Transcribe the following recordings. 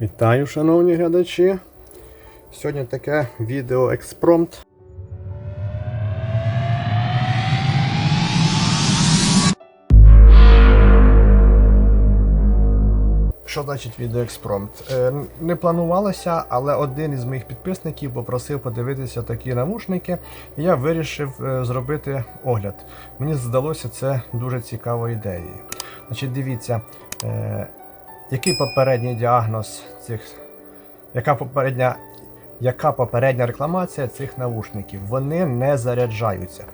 Вітаю, шановні глядачі. Сьогодні таке відео експромт. Що значить відео експромт? Е, не планувалося, але один із моїх підписників попросив подивитися такі навушники, і я вирішив е, зробити огляд. Мені здалося це дуже цікавою ідеєю. Значить, дивіться, е, який попередній діагноз цих, яка попередня, яка попередня рекламація цих навушників? Вони не заряджаються.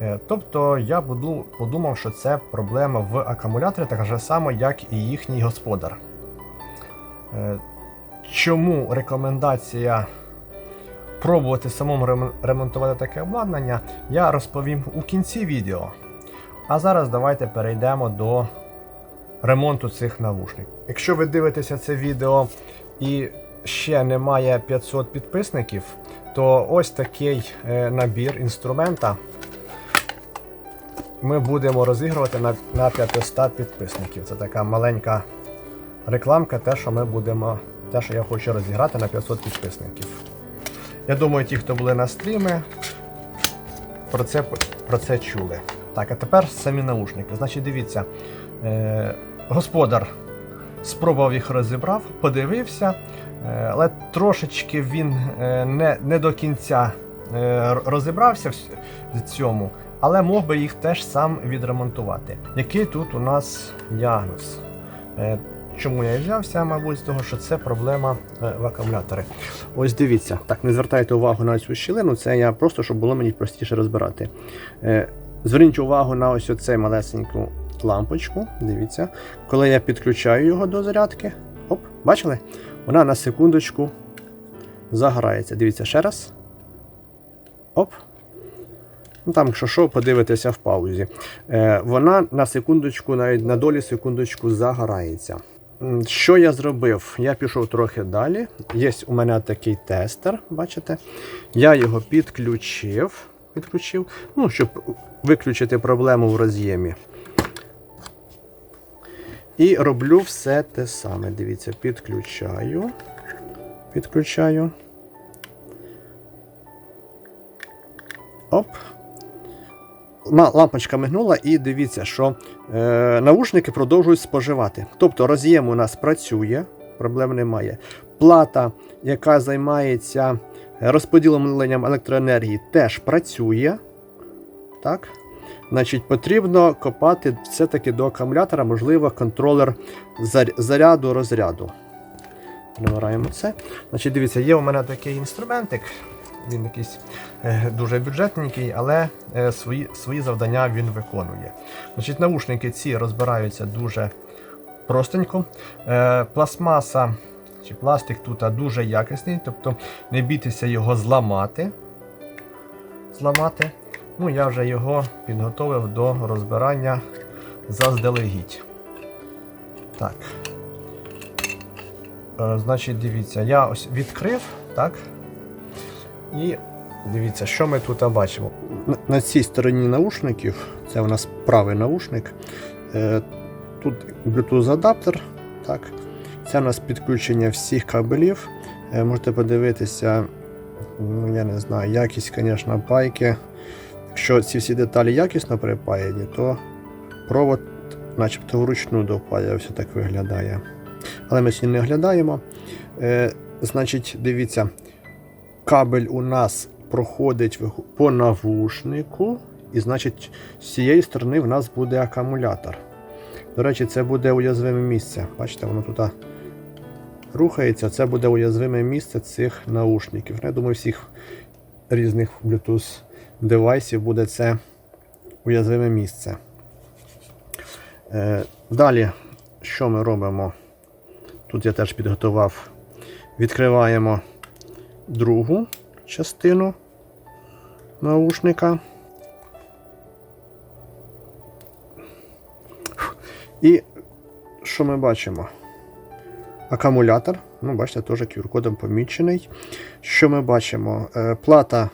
Е, Тобто я буду, подумав, що це проблема в акумуляторі, так же само, як і їхній господар. Е, Чому рекомендація пробувати самому ремонтувати таке обладнання, я розповім у кінці відео. А зараз давайте перейдемо до ремонту цих навушників. Якщо ви дивитеся це відео і ще немає 500 підписників, то ось такий е, набір інструмента ми будемо розігрувати на, на 500 підписників. Це така маленька рекламка, те, що ми будемо, те, що я хочу розіграти на 500 підписників. Я думаю, ті, хто були на стрімі, про це, про це чули. Так, а тепер самі наушники. Значить, дивіться, е, господар спробував їх розібрав, подивився, е, але трошечки він е, не, не до кінця е, розібрався в цьому, але мог би їх теж сам відремонтувати. Який тут у нас діагноз? Чому я взявся, мабуть, з того, що це проблема в акумуляторі. Ось дивіться, так, не звертайте увагу на цю щілину, це я просто, щоб було мені простіше розбирати. Зверніть увагу на ось оцей малесеньку лампочку. Дивіться, коли я підключаю його до зарядки, оп, бачили? Вона на секундочку загорається. Дивіться ще раз. Оп. Ну там, якщо що, подивитися в паузі. Е, вона на секундочку, навіть на долі секундочку загорається. Що я зробив? Я пішов трохи далі. Є у мене такий тестер, бачите? Я його підключив, підключив, ну, щоб виключити проблему в роз'ємі. І роблю все те саме. Дивіться, підключаю. Підключаю. Оп. Лампочка мигнула, і дивіться, що е, наушники продовжують споживати. Тобто роз'єм у нас працює, проблем немає. Плата, яка займається розподіленням електроенергії, теж працює. Так? Значить, потрібно копати все-таки до акумулятора, можливо, контролер заряду розряду. Перебираємо це. Значить, дивіться, є у мене такий інструментик. Він якийсь е, дуже бюджетненький, але е, свої, свої завдання він виконує. Значить, Наушники ці розбираються дуже простенько. Е, пластмаса чи пластик тут дуже якісний, тобто не бійтеся його зламати. зламати. Ну, я вже його підготовив до розбирання заздалегідь. Так. Е, значить, дивіться, я ось відкрив, так? І дивіться, що ми тут бачимо. На, на цій стороні наушників, це у нас правий наушник. Е, тут Bluetooth адаптер. Так. Це у нас підключення всіх кабелів. Е, можете подивитися, ну, я не знаю, якість, звісно, пайки. Якщо ці всі деталі якісно припаяні, то провод начебто вручну допаявся, так виглядає. Але ми сьогодні не оглядаємо. Е, значить, дивіться, кабель у нас проходить по навушнику, і значить, з цієї сторони в нас буде акумулятор. До речі, це буде уязвиме місце. Бачите, воно тут рухається, це буде уязвиме місце цих наушників. Я думаю, всіх різних Bluetooth девайсів буде це уязвиме місце. Е, далі, що ми робимо? Тут я теж підготував. Відкриваємо другу частину наушника. І що ми бачимо? Акумулятор. Ну, бачите, теж QR-кодом помічений. Що ми бачимо? Е, Плата.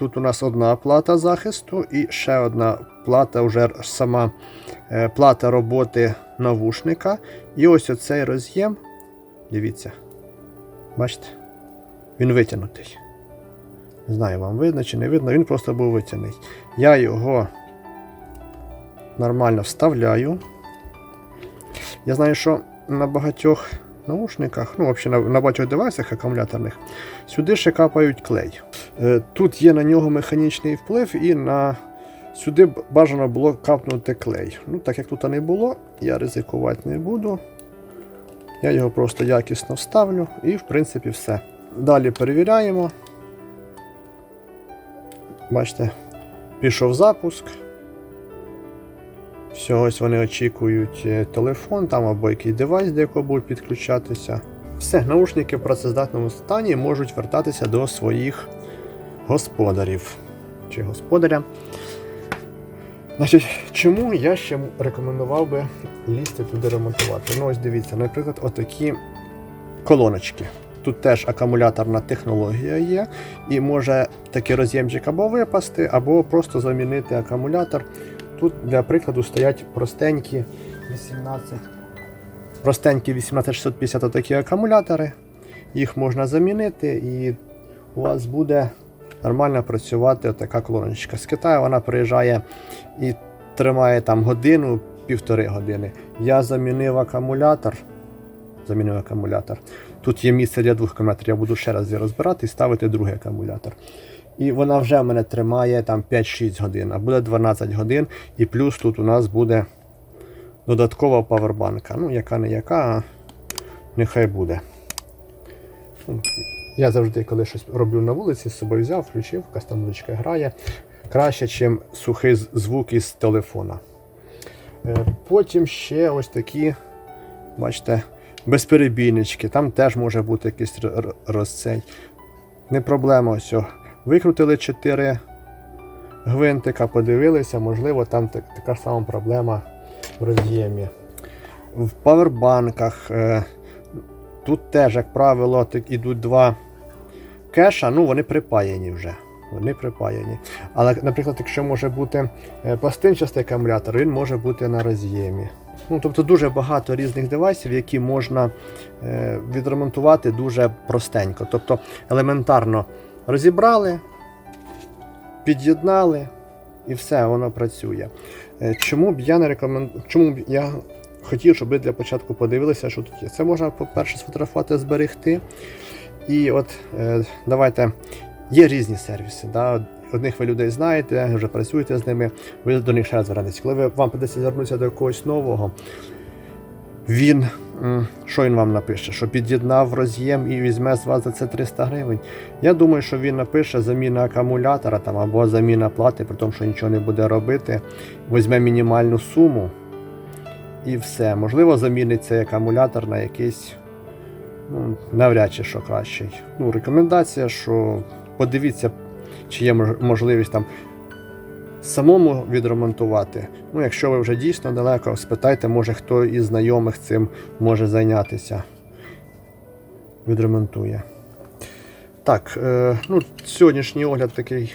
Тут у нас одна плата захисту і ще одна плата, вже сама е, плата роботи навушника. І ось оцей роз'єм Дивіться. Бачите? Він витягнутий. Не знаю, вам видно чи не видно, він просто був витягнутий. Я його нормально вставляю. Я знаю, що на багатьох наушниках, ну, взагалі на, на багатьох девайсах акумуляторних, сюди ще капають клей. Е, Тут є на нього механічний вплив, і на сюди бажано було капнути клей. Ну, так як тут не було, я ризикувати не буду. Я його просто якісно вставлю і, в принципі, все. Далі перевіряємо. Бачите, пішов запуск. Все, ось вони очікують е, телефон там або якийсь девайс, до якого будуть підключатися. Все, наушники в працездатному стані можуть вертатися до своїх господарів чи господаря. Значить, чому я ще рекомендував би лізти туди ремонтувати? Ну, ось дивіться, наприклад, отакі колоночки. Тут теж акумуляторна технологія є, і може такий роз'ємчик або випасти, або просто замінити акумулятор. Тут для прикладу стоять простенькі 18. Простенькі 18650 такі акумулятори. Їх можна замінити, і у вас буде нормально працювати така колоночка. З Китаю вона приїжджає і тримає там годину, півтори години. Я замінив акумулятор. Замінив акумулятор. Тут є місце для двох акумуляторів. Я буду ще раз її розбирати і ставити другий акумулятор. І вона вже в мене тримає там 5-6 годин, а буде 12 годин. І плюс тут у нас буде додаткова павербанка. Ну, яка не яка, а нехай буде. Ну, Я завжди, коли щось роблю на вулиці, з собою взяв, включив, якась там музичка грає. Краще, ніж сухий звук із телефона. Е, Потім ще ось такі, бачите, безперебійнички. Там теж може бути якийсь розцей. Не проблема ось. Викрутили 4 гвинтика, подивилися, можливо, там так- така ж сама проблема в роз'ємі. В павербанках. е, Тут теж, як правило, ідуть два кеша, ну вони припаяні вже. Вони припаяні. Але, наприклад, якщо може бути е, пластинчастий акумулятор, він може бути на роз'ємі. Ну, тобто дуже багато різних девайсів, які можна е, відремонтувати дуже простенько. Тобто елементарно розібрали, під'єднали і все, воно працює. Е, Чому б я не рекомендую, чому б я хотів, щоб ви для початку подивилися, що тут є. Це можна, по-перше, сфотографувати, зберегти. І от е, давайте. Є різні сервіси. Да? Одних ви людей знаєте, вже працюєте з ними, ви до них ще раз звернетеся. Коли ви, вам придеться звернутися до якогось нового, він що він вам напише? Що під'єднав роз'єм і візьме з вас за це 300 гривень. Я думаю, що він напише заміна акумулятора там, або заміна плати, при тому, що нічого не буде робити. Візьме мінімальну суму і все. Можливо, замінить цей акумулятор на якийсь ну, навряд чи що кращий. Ну, рекомендація, що подивіться, чи є можливість там самому відремонтувати. Ну, якщо ви вже дійсно далеко, спитайте, може хто із знайомих цим може зайнятися. Відремонтує. Так, е, ну, сьогоднішній огляд такий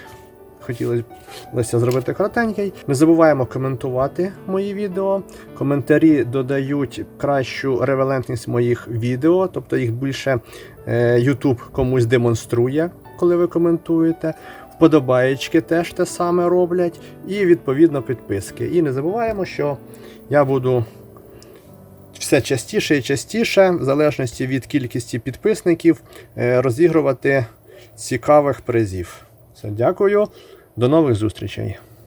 хотілося зробити коротенький. Не забуваємо коментувати мої відео. Коментарі додають кращу ревелентність моїх відео, тобто їх більше е, YouTube комусь демонструє, коли ви коментуєте. Вподобаєчки теж те саме роблять, і відповідно підписки. І не забуваємо, що я буду все частіше і частіше, в залежності від кількості підписників, е, розігрувати цікавих призів. Все, дякую, до нових зустрічей.